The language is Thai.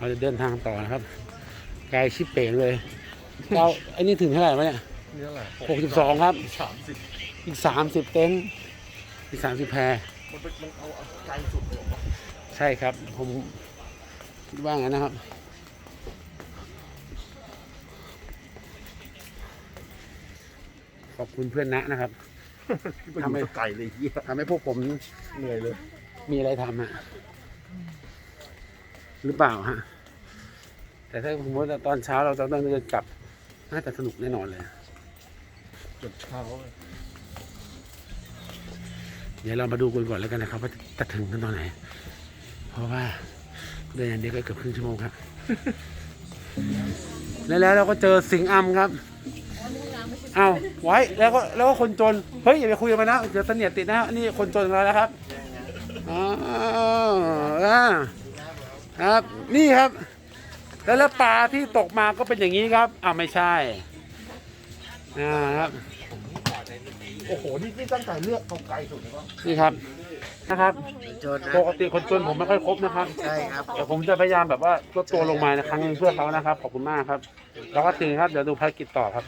เราจะเดินทางต่อนะครับ ไกลชิบเป๋งเลยเราไอ้นี่ถึงเท่าไหร่วะเนี่ยนี่เท่าไหร่หกสิบสองครับ สามสิบอีกสามสิบเต็นท์อีกสามสิบแพร มันเป็นมันเอาไกลสุดเลยเหรอใช่ครับ ผมคิดว่างั้นนะครับ ขอบคุณเพื่อนนะนะครับ ทำไม ไกลเลยเฮียทำให้พวกผมเหนื่อยเลย มีอะไรทำฮะ หรือเปล่าฮะ แต่ถ้าสมมติว่าตอนเช้าเราจะต้องเดินกลับ น่าจะสนุกแน่นอนเลยจนเช้า เดี๋ยวเรามาดูกันก่อนแล้วกันนะครับ ว่าจะถึงกันตอนไหน เพราะว่าเดินอย่างเดียวก็เกือบครึ่งชั่วโมงครับ แล้วแล้วเราก็เจอสิงอัมครับเอาไว้แล้วก็แล้วก็คนจน เฮ้ยอย่าไปคุยกันไปนะเดี๋ยวเสนียดติดนะนี่คนจนมาแล้วครับ อ๋อ อ่าครับนี่ครับ แล้วแล้วปลาที่ตกมาก็เป็นอย่างนี้ครับอ้าวไม่ใช่อ่าครับโอ้โห นี่นี่ตั้งใจเลือกเอาไกลสุดเลยป่ะนี่ครับนะครับจนนะปกติคนจนผมไม่ค่อยครบนะครับใช่ครับแต่ผมจะพยายามแบบว่าลดตัวลงมาในครั้งหนึงเพื่อเขานะครับขอบคุณมากครับ แล้วก็ตื่นครับเดี๋ยวดูภารกิจต่อครับ